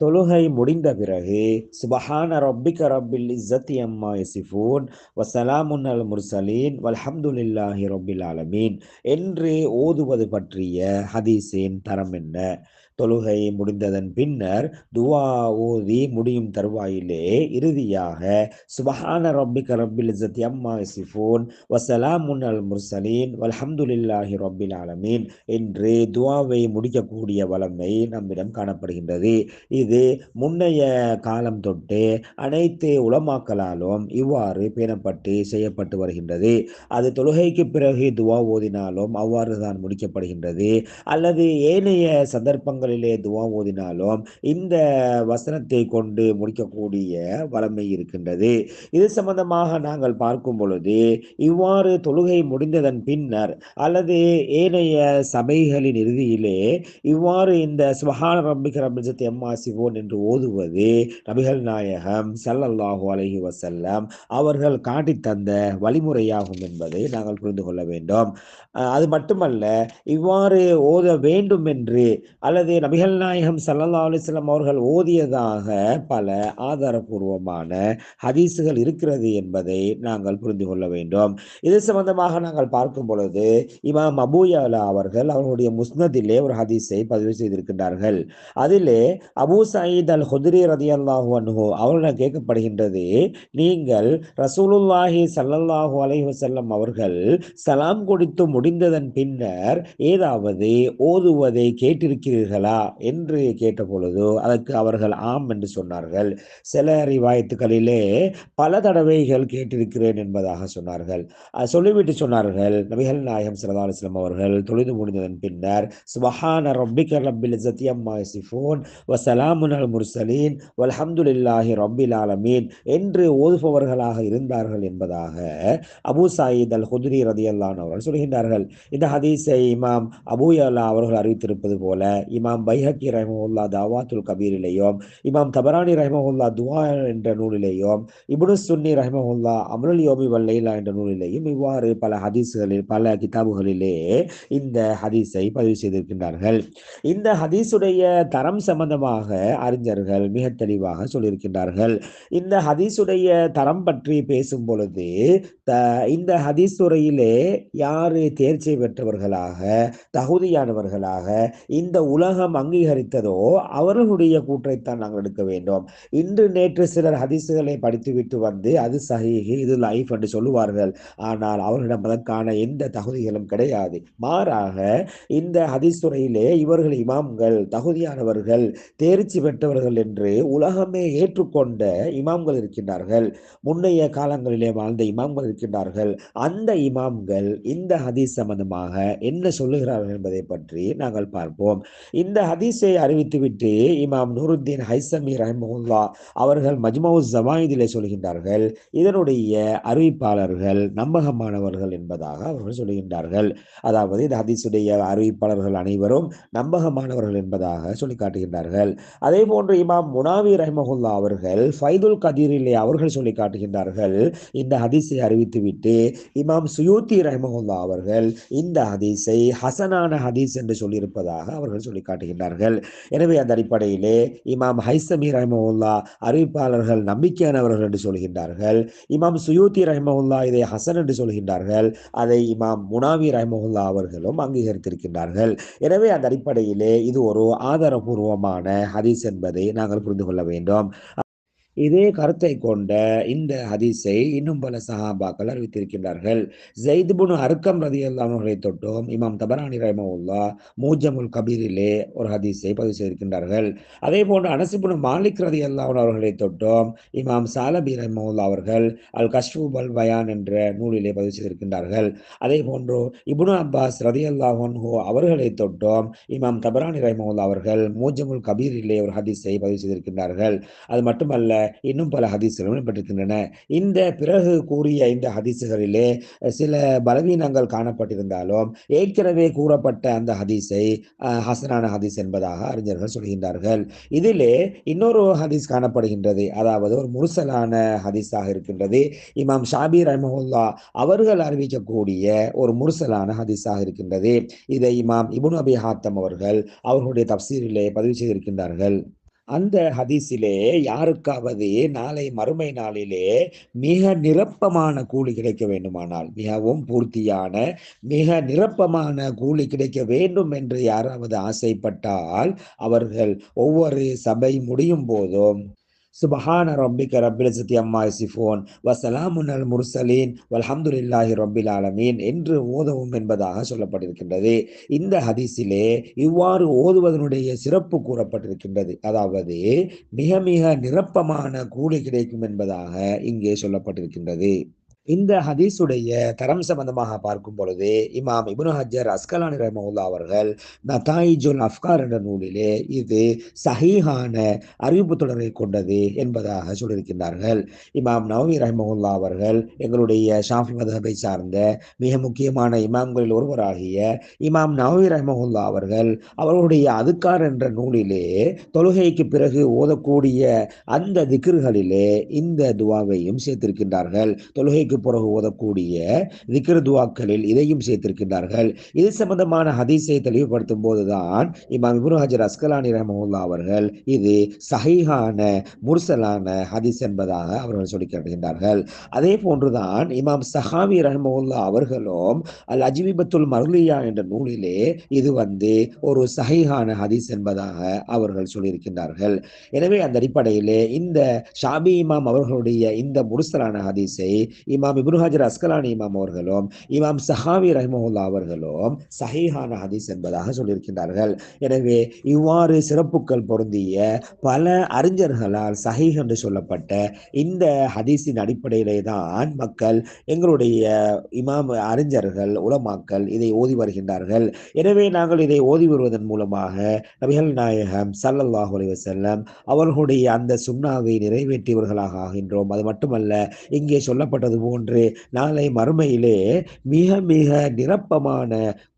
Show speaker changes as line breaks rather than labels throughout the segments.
தொழுகை முடிந்த பிறகு சுபஹான ரப்பிக ரப்பில் இஸ்ஸத்தி அம்மா யசிஃபூன் வசலாமுன் அல் முர்சலீன் வல்ஹம்துலில்லாஹி ரப்பில் ஆலமீன் என்று ஓதுவது பற்றிய ஹதீஸின் தரம் என்ன? தொழுகை முடிந்ததன் பின்னர் துவா ஓதி முடியும் தருவாயிலே இறுதியாக சுபஹான ரப்பிக ரப்பில் இஸ்ஸத்தி அம்மா யசிஃபூன் வசலாமுன் அல் முர்சலீன் வல்ஹம்துலில்லாஹி ரப்பில் ஆலமீன் என்று துவாவை முடிக்கக்கூடிய வளமை நம்மிடம் காணப்படுகின்றது. இது முன்னைய காலம் தொட்டு அனைத்து உளமாக்கலாலும் இவ்வாறு பேணப்பட்டு செய்யப்பட்டு வருகின்றது. அது தொழுகைக்கு பிறகு துவா ஓதினாலும் அவ்வாறு தான் முடிக்கப்படுகின்றது. அல்லது ஏனைய சந்தர்ப்பங்களிலே துவா ஓதினாலும் இந்த வசனத்தை கொண்டு முடிக்கக்கூடிய வளமை இருக்கின்றது. இது சம்பந்தமாக நாங்கள் பார்க்கும் பொழுது இவ்வாறு தொழுகை முடிந்ததன் பின்னர் அல்லது ஏனைய சபைகளின் இறுதியிலே இவ்வாறு இந்த சுபஹான ரப்பிக ரப்பிஜத் எம்மா சிவோன் என்று ஓதுவது நபிகள் நாயகம் சல்லல்லாஹு அலஹி வசல்லம் அவர்கள் காட்டி தந்த வழிமுறையாகும் என்பதை நாங்கள் புரிந்து கொள்ள வேண்டும். அது மட்டுமல்ல இவ்வாறு ஓத வேண்டும் என்று அல்லது நபிகள் நாயகம் சல்லா அலிஸ்லாம் அவர்கள் ஓதியதாக பல ஆதாரபூர்வமான ஹதீஸுகள் இருக்கிறது என்பதை நாங்கள் புரிந்து கொள்ள வேண்டும். இது சம்பந்தமாக நாங்கள் பார்க்கும் பொழுது இமாம் அபூயாலா அவர்கள் அவர்களுடைய முஸ்னதிலே ஒரு ஹதீஸை பதிவு செய்திருக்கின்றார்கள். அதிலே அபூ சயீத் அல் ஹுத்ரி ரதியல்லாஹு அன்ஹு அவர்களிடம் கேட்கப்படுகின்றது நீங்கள் ரசூலுல்லாஹி சல்லல்லாஹு அலைஹி வஸல்லம் அவர்கள் சலாம் கொடுத்து முடிந்ததன் பின்னர் ஏதாவது ஓதுவதை கேட்டிருக்கிறீர்கள்? என்று கேட்டபொழுது அதற்கு அவர்கள் ஆம் என்று சொன்னார்கள். சில ரிவாயத்துகளிலே பல தடவைகள் கேட்டிருக்கிறேன் என்பதாக சொன்னார்கள். சொல்லிவிட்டு சொன்னார்கள் நபிகள் நாயகம் ஸல்லல்லாஹு அலைஹி அவர்கள் தொழுது முடிந்ததன் பின்னர் சுபஹான ரப்பிக ரப்பில் இஸ்ஸத்தி அம்மா வசலாமுன் அல் முர்சலீன் வல்ஹம்துலில்லாஹி ரப்பில் ஆலமீன் என்று ஓதுபவர்களாக இருந்தார்கள் என்பதாக அபு சாயித் அல் ஹுத்ரி ரதியல்லான் அவர்கள் சொல்கின்றார்கள். இந்த ஹதீஸை இமாம் அபூயல்லா அவர்கள் அறிவித்திருப்பது போல இமாம் இமாம் பைஹக்கி ரஹ்மஹுல்லா தாவாத்துல் கபீரிலேயும் இமாம் தபரானி ரஹமஹுல்லா துவா என்ற நூலிலேயும் இபுனு சுன்னி ரஹமஹுல்லா அம்ருல் யோமி வல்லைலா என்ற நூலிலேயும் இவ்வாறு பல ஹதீஸ்களில் பல கிதாபுகளிலே இந்த ஹதீஸை பதிவு செய்திருக்கின்றார்கள். இந்த ஹதீஸுடைய தரம் சம்பந்தமாக அறிஞர்கள் மிக தெளிவாக சொல்லியிருக்கின்றார்கள். இந்த ஹதீஸுடைய தரம் பற்றி பேசும் பொழுது இந்த ஹதீஸ் துறையிலே யாரு தேர்ச்சி பெற்றவர்களாக தகுதியானவர்களாக இந்த உலக உலகம் அங்கீகரித்ததோ அவர்களுடைய கூற்றைத்தான் நாங்கள் எடுக்க வேண்டும். இன்று நேற்று சிலர் ஹதிசுகளை படித்துவிட்டு வந்து அது சகிஹி இது லைஃப் என்று சொல்லுவார்கள். ஆனால் அவர்களிடம் அதற்கான எந்த தகுதிகளும் கிடையாது. மாறாக இந்த ஹதீஸ் இவர்கள் இமாம்கள் தகுதியானவர்கள் தேர்ச்சி பெற்றவர்கள் என்று உலகமே ஏற்றுக்கொண்ட இமாம்கள் இருக்கின்றார்கள். முன்னைய காலங்களிலே வாழ்ந்த இமாம்கள் இருக்கின்றார்கள். அந்த இமாம்கள் இந்த ஹதீஸ் சம்பந்தமாக என்ன சொல்லுகிறார்கள் என்பதை பற்றி நாங்கள் பார்ப்போம். இந்த இந்த ஹதீஸை அறிவித்துவிட்டு இமாம் நூருத்தீன் ஹைசமி ரஹமுல்லா அவர்கள் மஜ்மவு ஜமாயிதிலே சொல்கின்றார்கள் இதனுடைய அறிவிப்பாளர்கள் நம்பகமானவர்கள் என்பதாக அவர்கள் சொல்லுகின்றார்கள் அதாவது இந்த ஹதீஸுடைய அறிவிப்பாளர்கள் அனைவரும் நம்பகமானவர்கள் என்பதாக சொல்லி காட்டுகின்றார்கள் அதே போன்று இமாம் முனாவி ரஹமகுல்லா அவர்கள் ஃபைதுல் கதீரிலே அவர்கள் சொல்லி காட்டுகின்றார்கள் இந்த ஹதீஸை அறிவித்துவிட்டு இமாம் சுயூத்தி ரஹமகுல்லா அவர்கள் இந்த ஹதீஸை ஹசனான ஹதீஸ் என்று சொல்லியிருப்பதாக அவர்கள் சொல்லி காட்டுகின்றார்கள் எனவே அந்த அடிப்படையிலே இமாம் ஹைசமி ரஹமவுல்லா அறிவிப்பாளர்கள் நம்பிக்கையானவர்கள் என்று சொல்கின்றார்கள். இமாம் சுயூத்தி ரஹமவுல்லா இதை ஹசன் என்று சொல்கின்றார்கள். அதை இமாம் முனாவி ரஹமவுல்லா அவர்களும் அங்கீகரித்திருக்கின்றார்கள். எனவே அந்த அடிப்படையிலே இது ஒரு ஆதாரபூர்வமான ஹதீஸ் என்பதை நாங்கள் புரிந்து கொள்ள வேண்டும். இதே கருத்தை கொண்ட இந்த ஹதீஸை இன்னும் பல சஹாபாக்கள் அறிவித்திருக்கின்றார்கள். ஜெய்துபுன் அருக்கம் ரதி அவர்களை தொட்டும் இமாம் தபரானி ரஹமவுல்லா மூஜமுல் கபீரிலே ஒரு ஹதீஸை பதிவு செய்திருக்கின்றார்கள். அதே போன்று அனசிபுன் மாலிக் ரதி அல்லாஹன் அவர்களை தொட்டும் இமாம் சாலபி ரஹமவுல்லா அவர்கள் அல் கஷ்பூப் அல் பயான் என்ற நூலிலே பதிவு செய்திருக்கின்றார்கள். அதே போன்று இபுனு அப்பாஸ் ரதி அல்லாஹன்ஹோ அவர்களை தொட்டும் இமாம் தபரானி ரஹமவுல்லா அவர்கள் மூஜமுல் கபீரிலே ஒரு ஹதீஸை பதிவு செய்திருக்கின்றார்கள். அது மட்டுமல்ல இன்னும் பல ஹதீஸ்களும் இடம்பெற்றிருக்கின்றன இந்த பிறகு கூறிய இந்த ஹதீசுகளிலே சில பலவீனங்கள் காணப்பட்டிருந்தாலும் ஏற்கனவே கூறப்பட்ட அந்த ஹதீஸை ஹசனான ஹதீஸ் என்பதாக அறிஞர்கள் சொல்கின்றார்கள். இதிலே இன்னொரு ஹதீஸ் காணப்படுகின்றது. அதாவது ஒரு முருசலான ஹதீஸாக இருக்கின்றது. இமாம் ஷாபி ரஹமுல்லா அவர்கள் அறிவிக்கக்கூடிய ஒரு முருசலான ஹதீஸாக இருக்கின்றது. இதை இமாம் இபுன் அபி ஹாத்தம் அவர்கள் அவர்களுடைய தப்சீரிலே பதிவு செய்திருக்கின்றார்கள். அந்த ஹதீஸிலே யாருக்காவது நாளை மறுமை நாளிலே மிக நிரப்பமான கூலி கிடைக்க வேண்டுமானால் மிகவும் பூர்த்தியான மிக நிரப்பமான கூலி கிடைக்க வேண்டும் என்று யாராவது ஆசைப்பட்டால் அவர்கள் ஒவ்வொரு சபை முடியும் போதும் சுபஹான ரப்பிக்க ரப்பில் சத்தி அம்மா சிஃபோன் வசலாமுன் அல் முர்சலீன் வல்ஹம்துலில்லாஹி ரப்பில் ஆலமீன் என்று ஓதவும் என்பதாக சொல்லப்பட்டிருக்கின்றது. இந்த ஹதீஸிலே இவ்வாறு ஓதுவதனுடைய சிறப்பு கூறப்பட்டிருக்கின்றது. அதாவது மிக மிக நிரப்பமான கூலி கிடைக்கும் என்பதாக இங்கே சொல்லப்பட்டிருக்கின்றது. இந்த ஹதீஸுடைய தரம் சம்பந்தமாக பார்க்கும் பொழுது இமாம் இப்னு ஹஜர் அஸ்கலானி ரஹமுல்லா அவர்கள் நதாயிஜுல் அஃப்கார் என்ற நூலிலே இது சஹீஹான அறிவிப்பு தொடரை கொண்டது என்பதாக சொல்லியிருக்கின்றார்கள். இமாம் நவமி ரஹமுல்லா அவர்கள் எங்களுடைய ஷாஃபி மதகபை சார்ந்த மிக முக்கியமான இமாம்களில் ஒருவராகிய இமாம் நவமி ரஹமுல்லா அவர்கள் அவர்களுடைய அதுக்கார் என்ற நூலிலே தொழுகைக்கு பிறகு ஓதக்கூடிய அந்த திக்ர்களிலே இந்த துவாவையும் சேர்த்திருக்கின்றார்கள். தொழுகைக்கு பிறகு ஓதக்கூடிய திக்ர் துவாக்களில் இதையும் சேர்த்திருக்கின்றார்கள். இது சம்பந்தமான ஹதீஸை தெளிவுபடுத்தும் போதுதான் இமாம் இப்னு ஹஜர் அஸ்கலானி ரஹமுல்லா அவர்கள் இது சஹிஹான முர்சலான ஹதீஸ் என்பதாக அவர்கள் சொல்லி காட்டுகின்றார்கள் அதே போன்றுதான் இமாம் சஹாவி ரஹமுல்லா அவர்களும் அல் அஜிபிபத்துல் மருளியா என்ற நூலிலே இது வந்து ஒரு சஹிஹான ஹதீஸ் என்பதாக அவர்கள் சொல்லியிருக்கின்றார்கள். எனவே அந்த அடிப்படையிலே இந்த ஷாபி இமாம் அவர்களுடைய இந்த முர்சலான ஹதீஸை இமாம் இப்னு ஹஜர் அஸ்கலானி இமாம் அவர்களும் இமாம் சஹாவி ரஹ்மஹுல்லா அவர்களும் சஹீஹான ஹதீஸ் என்பதாக சொல்லியிருக்கின்றார்கள். எனவே இவ்வாறு சிறப்புகள் பொருந்திய பல அறிஞர்களால் சஹீஹ் என்று சொல்லப்பட்ட இந்த ஹதீஸின் அடிப்படையிலே தான் மக்கள் எங்களுடைய இமாம் அறிஞர்கள் உலமாக்கள் இதை ஓதி வருகின்றார்கள். எனவே நாங்கள் இதை ஓதி வருவதன் மூலமாக நபிகள் நாயகம் சல்லல்லாஹு அலைஹி அவர்களுடைய அந்த சுண்ணாவை நிறைவேற்றியவர்களாக ஆகின்றோம். அது மட்டுமல்ல இங்கே சொல்லப்பட்டது போன்று நாளை மறுமையிலே மிக மிக நிரப்பமான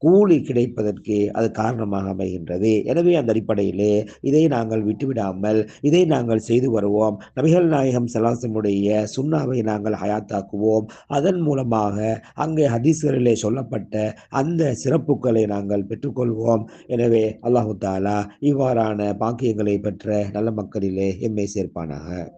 கூலி கிடைப்பதற்கு அது காரணமாக அமைகின்றது. எனவே அந்த அடிப்படையிலே இதை நாங்கள் விட்டுவிடாமல் இதை நாங்கள் செய்து வருவோம். நபிகள் நாயகம் சலாசமுடைய சுண்ணாவை நாங்கள் ஹயாத்தாக்குவோம். அதன் மூலமாக அங்கே ஹதீஸ்களிலே சொல்லப்பட்ட அந்த சிறப்புகளை நாங்கள் பெற்றுக்கொள்வோம். எனவே அல்லாஹு தாலா இவ்வாறான பாக்கியங்களை பெற்ற நல்ல மக்களிலே எம்மை சேர்ப்பானாக.